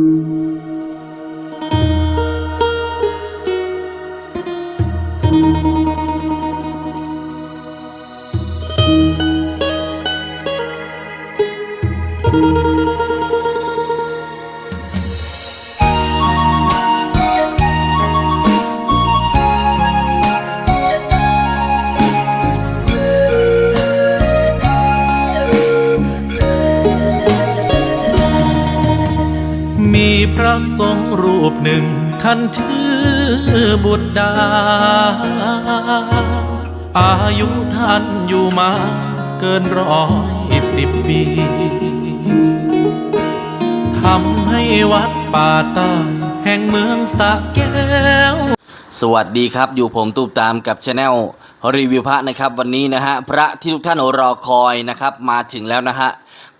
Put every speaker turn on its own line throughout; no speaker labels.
มี พรงรูปหนึ่งท่านชื่อบุตรดา อายุท่านอยู่มาเกินร้อยสิบปีทำให้วัดป่าตาแห่งเมืองสะแก้ว
สวัสดีครับอยู่ผมตูมตามกับช anel รีวิวพระนะครับวันนี้นะฮะพระที่ทุกท่านรอคอยนะครับมาถึงแล้วนะฮะ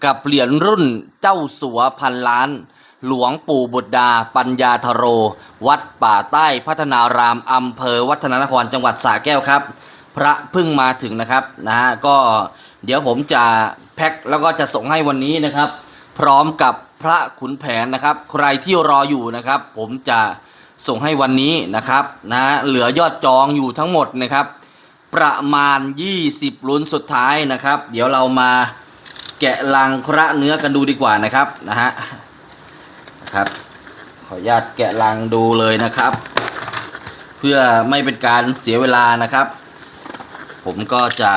กับเหรียญรุ่นเจ้าสัวพันล้าน หลวงปู่บุตรดา ปัญญาธโร วัดป่าใต้พัฒนารามอำเภอวัฒนานครจังหวัดสระแก้วครับ พระเพิ่งมาถึงนะครับนะฮะก็เดี๋ยวผมจะแพ็คแล้วก็จะส่งให้วันนี้นะครับ พร้อมกับพระขุนแผนนะครับ ใครที่รออยู่นะครับ ผมจะส่งให้วันนี้นะครับนะเหลือยอดจองอยู่ทั้งหมดนะครับ ประมาณ 20ลุ้นสุดท้ายนะครับ เดี๋ยวเรามาแกะลังพระเนื้อกันดูดีกว่านะครับนะฮะ ครับ ขออนุญาตแกะลังดูเลยนะครับ เพื่อไม่เป็นการเสียเวลานะครับ ผมก็จะ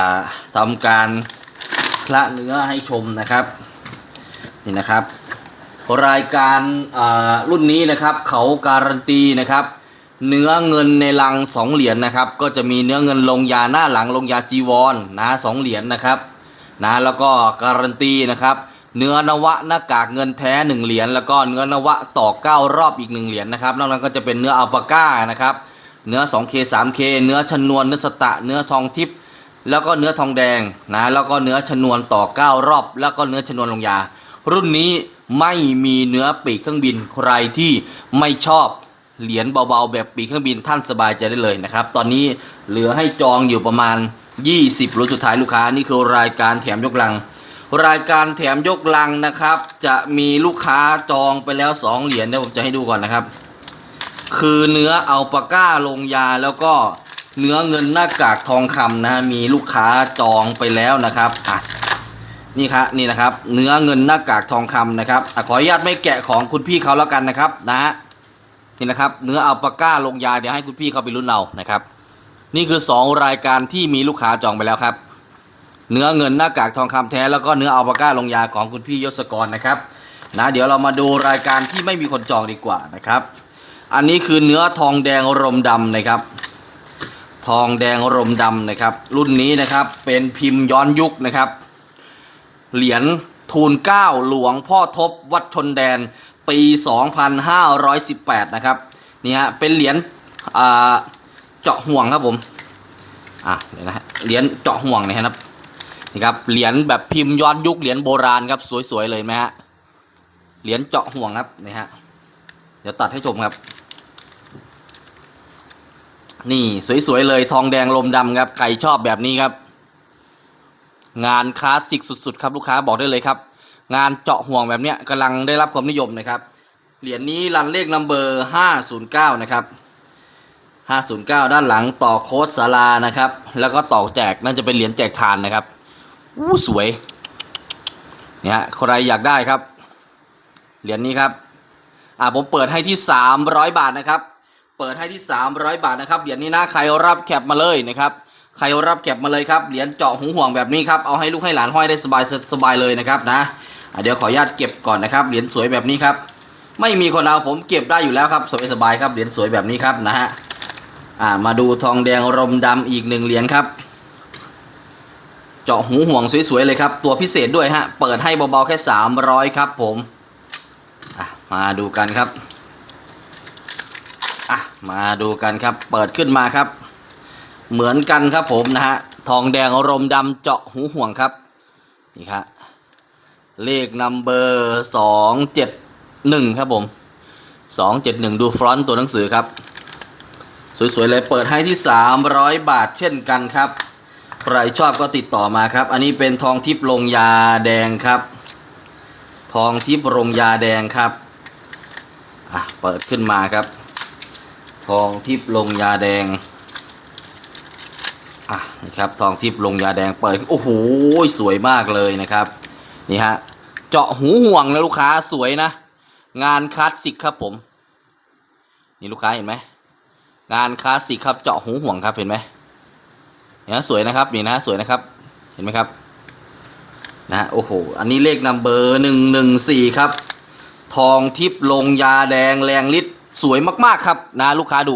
ทำการคละเนื้อให้ชมนะครับนี่นะครับรายการรุ่นนี้นะครับเขาการันตีนะครับ เนื้อเงินในลังสองเหรียญนะครับ ก็จะมีเนื้อเงินลงยาหน้าหลังลงยาจีวรนะสองเหรียญนะครับนะแล้วก็การันตีนะครับ เนื้อนวะหน้ากากเงินแท้หนึ่งเหรียญแล้วก็เนื้อนวะต่อเก้ารอบอีกหนึ่งเหรียญนะครับนอกนั้นก็จะเป็นเนื้ออัลปาก้านะครับเนื้อ 2K 3K เนื้อชนวนเนื้อสตะ เนื้อทองทิพย์แล้วก็เนื้อทองแดงนะแล้วก็เนื้อชนวนต่อ9รอบ แล้วก็เนื้อชนวนลงยา รุ่นนี้ไม่มีเนื้อปีกเครื่องบินใครที่ไม่ชอบเหรียญเบาๆ แบบปีกเครื่องบินท่านสบายใจได้เลยนะครับ ตอนนี้เหลือให้จองอยู่ประมาณ 20รุ่นสุดท้ายลูกค้านี่คือรายการแถมยกลัง รายการแถมยกลังนะครับ จะมีลูกค้าจองไปแล้ว 2 เหรียญเดี๋ยวผมจะให้ดูก่อนนะครับ คือเนื้อเอัลปาก้าลงยาแล้วก็เนื้อเงินหน้ากากทองคำนะมีลูกค้าจองไปแล้วนะครับอะนี่ครับนี่นะครับ เนื้อเงินหน้ากากทองคำนะครับอะขออนุญาตไม่แกะของคุณพี่เขาแล้วกันนะครับนะฮะนี่นะครับ เนื้ออัลปาก้าลงยาเดี๋ยวให้คุณพี่เขาไปรุ่นเอานะครับ นี่คือ 2 รายการที่มีลูกค้าจองไปแล้วครับ เนื้อเงินหน้ากากทองคำแท้แล้วก็เนื้ออัลปาก้าลงยาของคุณพี่ยศกรนะครับนะเดี๋ยวเรามาดูรายการที่ไม่มีคนจองดีกว่านะครับ อันนี้คือเนื้อทองแดงรมดำนะครับ ทองแดงรมดำนะครับ รุ่นนี้นะครับเป็นพิมพ์ย้อนยุคนะครับ เหรียญทูลเก้าหลวงพ่อทบวัดชนแดนปี 2518 นะครับนี่ฮะเป็นเหรียญเจาะห่วงครับผมอะเดี๋ยวนะฮะเหรียญเจาะห่วงนะครับ นี่ครับเหรียญแบบพิมพ์ย้อนยุคเหรียญโบราณครับสวยๆเลยไหมฮะเหรียญเจาะห่วงครับนี่ฮะเดี๋ยวตัดให้ชมครับ นี่สวยๆเลยทองแดงลมดำครับใครชอบแบบนี้ครับ งานคลาสสิกสุดๆ ครับลูกค้าบอกได้เลยครับ งานเจาะห่วงแบบเนี้ยกำลังได้รับความนิยมนะครับ เหรียญนี้รันเลขนัมเบอร์509นะครับ509 ด้านหลังต่อโค้ดสารานะครับ แล้วก็ต่อแจกน่าจะเป็นเหรียญแจกทานนะครับ อู้สวย เนี่ยใครอยากได้ครับ เหรียญนี้ครับ อ่าผมเปิดให้ที่ 300 บาทนะครับ เปิดให้ที่ 300 บาทนะครับ เหรียญนี้นะใครรับแคปมาเลยนะครับ ใครรับแคปมาเลยครับ เหรียญเจาะหูห่วงแบบนี้ครับ เอาให้ลูกให้หลานห้อยได้สบายสบายเลยนะครับนะเดี๋ยวขออนุญาตเก็บก่อนนะครับ เหรียญสวยแบบนี้ครับ ไม่มีคนเอาผมเก็บได้อยู่แล้วครับสบายสบายครับ เหรียญสวยแบบนี้ครับนะฮะ อ่า มาดูทองแดงรมดำอีกหนึ่งเหรียญครับ เจาะหูห่วงสวยๆเลยครับ ตัวพิเศษด้วยฮะ เปิดให้เบาๆแค่ 300 ครับผมมาดูกันครับอะมาดูกันครับ เปิดขึ้นมาครับ เหมือนกันครับผมนะฮะ ทองแดงอารมณ์ดำเจาะหูห่วงครับ นี่ครับเลขนัมเบอร์สองเจ็ดหนึ่งครับผมสองเจ็ดหนึ่งดูฟรอนต์ตัวหนังสือครับ สวยๆเลยเปิดให้ที่สามร้อยบาทเช่นกันครับ ใครชอบก็ติดต่อมาครับ อันนี้เป็นทองทิพย์ลงยาแดงครับ ทองทิพย์ลงยาแดงครับเปิดขึ้นมาครับ ทองทิพย์ลงยาแดง อะนะครับ ทองทิพย์ลงยาแดงเปิด โอ้โห สวยมากเลยนะครับ นี่ฮะ เจาะหูห่วงนะลูกค้าสวยนะ งานคลาสสิกครับผม นี่ลูกค้าเห็นไหม งานคลาสสิกครับ เจาะหูห่วงครับเห็นไหม นี่ยสวยนะครับนี่นะสวยนะครับ เห็นไหมครับนะโอ้โหอันนี้เลขนัมเบอร์หนึ่งหนึ่งสี่ครับ ทองทิพย์ลงยาแดงแรงฤทธิ์สวยมากๆครับ นะ ลูกค้าดู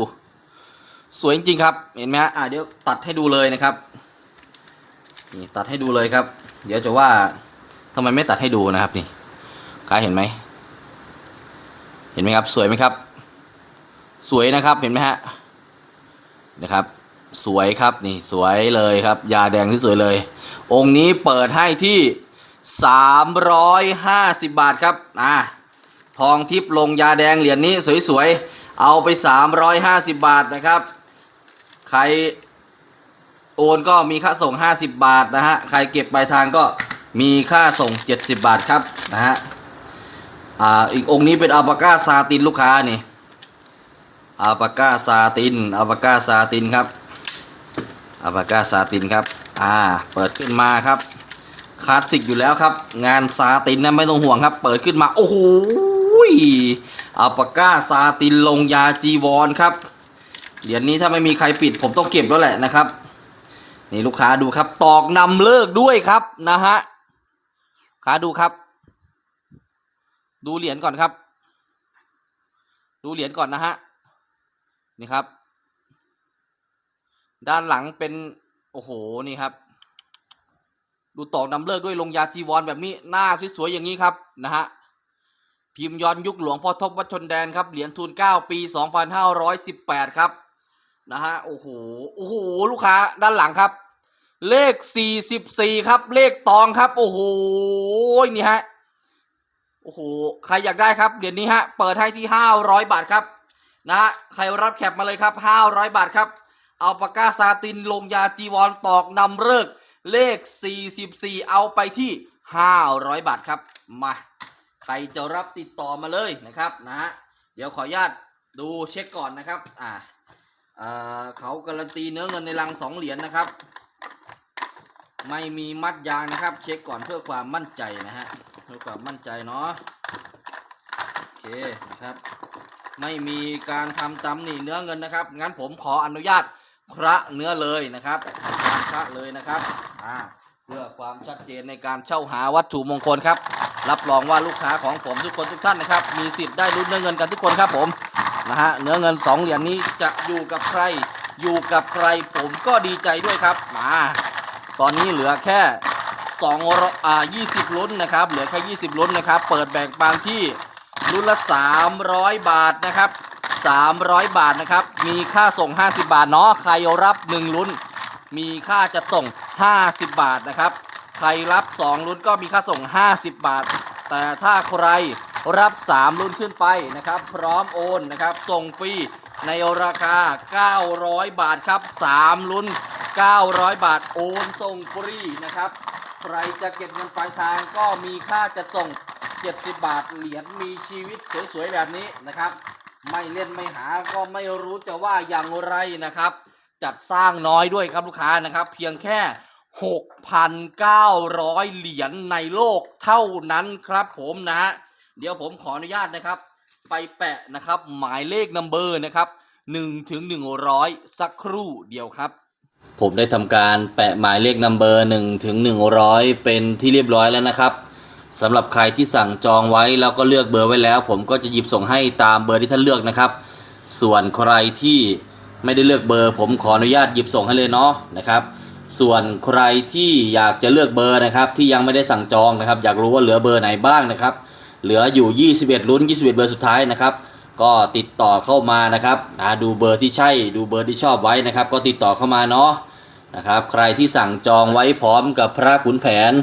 สวยจริงๆครับ เห็นไหมฮะอะเดี๋ยวตัดให้ดูเลยนะครับนี่ตัดให้ดูเลยครับ เดี๋ยวจะว่าทำไมไม่ตัดให้ดูนะครับนี่กาเห็นไหมเห็นไหมครับ สวยไหมครับ สวยนะครับเห็นไหมฮะนะครับ สวยครับนี่สวยเลยครับ ยาแดงที่สวยเลย องค์นี้เปิดให้ที่ 350 บาทครับอ่าทองทิพย์ลงยาแดงเหรียญนี้สวยๆ เอาไป 350 บาทนะครับ ใครโอนก็มีค่าส่ง 50 บาทนะฮะ ใครเก็บปลายทางก็มีค่าส่ง 70 บาทครับนะฮะ อ่า อีกองค์นี้เป็นอัลปาก้าซาตินลูกค้านี่อัลปาก้าซาตินอัลปาก้าซาตินครับ อัลปาก้าซาตินครับ อ่า เปิดขึ้นมาครับ คลาสสิกอยู่แล้วครับ งานซาตินนะไม่ต้องห่วงครับ เปิดขึ้นมา โอ้โหอัลปาก้าซาตินลงยาจีวรครับ เหรียญนี้ถ้าไม่มีใครปิดผมต้องเก็บแล้วแหละนะครับ นี่ลูกค้าดูครับ ตอกนำเลิกด้วยครับนะฮะค้าดูครับ ดูเหรียญก่อนครับ ดูเหรียญก่อนนะฮะ นี่ครับ ด้านหลังเป็น โอ้โห นี่ครับ ดูตอกนำเลิกด้วยลงยาจีวรแบบนี้หน้าสวยๆอย่างนี้ครับนะฮะพิมพ์ย้อนยุคหลวงพ่อทบวัดชนแดนครับเหรียญทุน 9 ปี 2518 ครับนะฮะโอ้โหโอ้โหลูกค้าด้านหลังครับ เลข 44 ครับ เลขตองครับ โอ้โหนี่ฮะโอ้โหใครอยากได้ครับเหรียญนี้ฮะเปิดให้ที่ 500 บาทครับนะฮะใครรับแคปมาเลยครับ 500 บาทครับ เอาปากกาซาตินลงยาจีวรตอกนำเลิกเลข 44 เอาไปที่ 500 บาทครับ มา ใครจะรับติดต่อมาเลยนะครับนะฮะเดี๋ยวขออนุญาตดูเช็คก่อนนะครับ อ่าเขาการันตีเนื้อเงินในรังสองเหรียญนะครับ ไม่มีมัดยางนะครับ เช็คก่อนเพื่อความมั่นใจนะฮะเพื่อความมั่นใจเนาะโอเคนะครับ ไม่มีการทำตำหนิเนื้อเงินนะครับ งั้นผมขออนุญาต พระเนื้อเลยนะครับพระเลยนะครับอ่าเพื่อความชัดเจนในการเช่าหาวัตถุมงคลครับ รับรองว่าลูกค้าของผมทุกคนทุกท่านนะครับ มีสิทธิ์ได้ลุ้นเนื้อเงินกันทุกคนครับผมนะฮะเนื้อเงินสองเหรียญนี้จะอยู่กับใครอยู่กับใครผมก็ดีใจด้วยครับมาตอนนี้เหลือแค่2อ่า20 ลุ้นนะครับ เหลือแค่ 20 ลุ้นนะครับ เปิดแบ่งปันที่ลุ้นละ 300 บาทนะครับ 300 บาทนะครับ มีค่าส่ง 50 บาทเนาะ ใครรับ 1 ลุ้น มีค่าจัดส่ง 50 บาทนะครับ ใครรับ 2 ลุ้นก็มีค่าส่ง 50 บาท แต่ถ้าใครรับ 3 ลุ้นขึ้นไปนะครับ พร้อมโอนนะครับ ส่งฟรีในราคา 900 บาทครับ 3 ลุ้น 900 บาท โอนส่งฟรีนะครับ ใครจะเก็บเงินปลายทางก็มีค่าจัดส่ง 70 บาท เหรียญมีชีวิตสวยๆแบบนี้นะครับ ไม่เล่นไม่หาก็ไม่รู้จะว่าอย่างไรนะครับ จัดสร้างน้อยด้วยครับลูกค้านะครับ เพียงแค่ 6,900 เหรียญในโลกเท่านั้นครับผมนะฮะเดี๋ยวผมขออนุญาตนะครับ ไปแปะนะครับ หมายเลขนัมเบอร์นะครับ1ถึง100 สักครู่เดียวครับ ผมได้ทำการแปะหมายเลขนัมเบอร์1ถึง100 เป็นที่เรียบร้อยแล้วนะครับ สำหรับใครที่สั่งจองไว้แล้วก็เลือกเบอร์ไว้แล้ว ผมก็จะหยิบส่งให้ตามเบอร์ที่ท่านเลือกนะครับ ส่วนใครที่ไม่ได้เลือกเบอร์ ผมขออนุญาตหยิบส่งให้เลยเนาะนะครับ ส่วนใครที่อยากจะเลือกเบอร์นะครับ ที่ยังไม่ได้สั่งจองนะครับ อยากรู้ว่าเหลือเบอร์ไหนบ้างนะครับ เหลืออยู่ 21 ลุ้น 21 เบอร์สุดท้ายนะครับ ก็ติดต่อเข้ามานะครับดูเบอร์ที่ใช่ดูเบอร์ที่ชอบไว้นะครับ ก็ติดต่อเข้ามาเนาะนะครับ ใครที่สั่งจองไว้พร้อมกับพระขุนแผน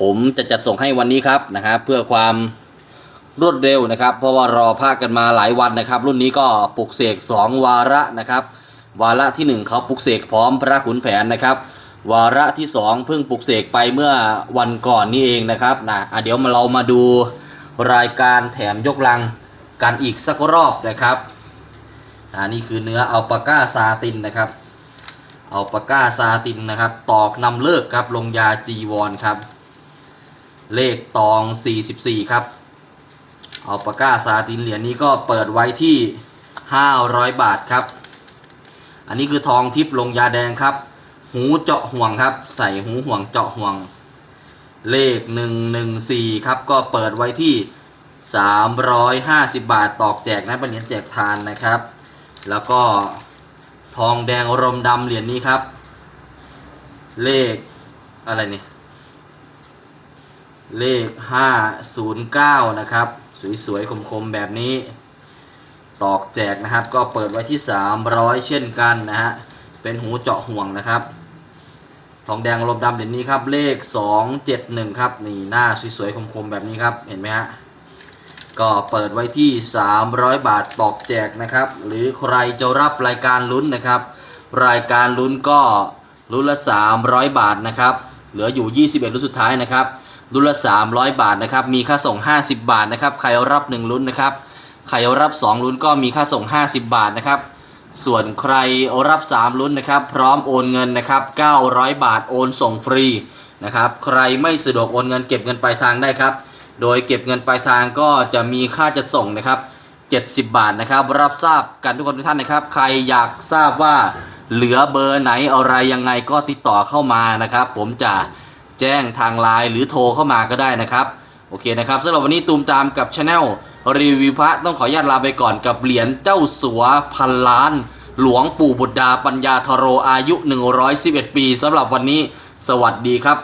ผมจะจัดส่งให้วันนี้ครับนะครับเพื่อความรวดเร็วนะครับ เพราะว่ารอภาคกันมาหลายวันนะครับ รุ่นนี้ก็ปลุกเสก 2 วาระนะครับ วาระที่ 1เขาปลุกเสกพร้อมพระขุนแผนนะครับ วาระที่ 2 เพิ่งปลุกเสกไปเมื่อวันก่อนนี่เองนะครับนะะเดี๋ยวมาเรามาดูรายการแถมยกลังกันอีกสักรอบนะครับอ่านี่คือเนื้ออัลปาก้าซาตินนะครับอัลปาก้าซาตินนะครับ ตอกนำเลิกครับลงยาจีวรครับ เลขตอง 44 ครับอัลปาก้าซาตินเหรียญนี้ก็เปิดไว้ที่ 500 บาทครับ อันนี้คือทองทิพย์ลงยาแดงครับ หูเจาะห่วงครับ ใส่หูห่วงเจาะห่วง เลข 114 ครับ ก็เปิดไว้ที่ 350 บาทตอกแจกนะเป็นเหรียญแจกทานนะครับ แล้วก็ทองแดงรมดำเหรียญนี้ครับ เลขอะไรเนี่ย เลข 509 นะครับ สวยๆ คมๆ แบบนี้ ตอกแจกนะครับ ก็เปิดไว้ที่ 300 เช่นกันนะฮะ เป็นหูเจาะห่วงนะครับ ทองแดงลมดำเหรียญนี้ครับ เลข 271 ครับ นี่หน้าสวยๆ คมๆ แบบนี้ครับ เห็นไหมฮะ ก็เปิดไว้ที่ 300 บาทตอกแจกนะครับ หรือใครจะรับรายการลุ้นนะครับ รายการลุ้นก็ลุ้นละ 300 บาทนะครับ เหลืออยู่ 21ลุ้นสุดท้ายนะครับ ลุ้นละ 300 บาทนะครับ มีค่าส่ง 50 บาทนะครับ ใครรับ 1 ลุ้นนะครับ ใครรับ 2 ลุ้นก็มีค่าส่ง 50 บาทนะครับ ส่วนใครรับ 3 ลุ้นนะครับ พร้อมโอนเงินนะครับ 900 บาทโอนส่งฟรีนะครับ ใครไม่สะดวกโอนเงินเก็บเงินปลายทางได้ครับ โดยเก็บเงินปลายทางก็จะมีค่าจัดส่งนะครับ 70 บาทนะครับ รับทราบกันทุกคนทุกท่านนะครับ ใครอยากทราบว่าเหลือเบอร์ไหนอะไรยังไงก็ติดต่อเข้ามานะครับ ผมจะ แจ้งทางไลน์หรือโทรเข้ามาก็ได้นะครับ โอเคนะครับสำหรับวันนี้ตูมตามกับช anel รีวิวพระต้องขออนุญาตลาไปก่อนกับเหรียญเจ้าสัวพันล้าน หลวงปู่บุตรดาปัญญาทโรอายุ 111 ปีสำหรับวันนี้ สวัสดีครับ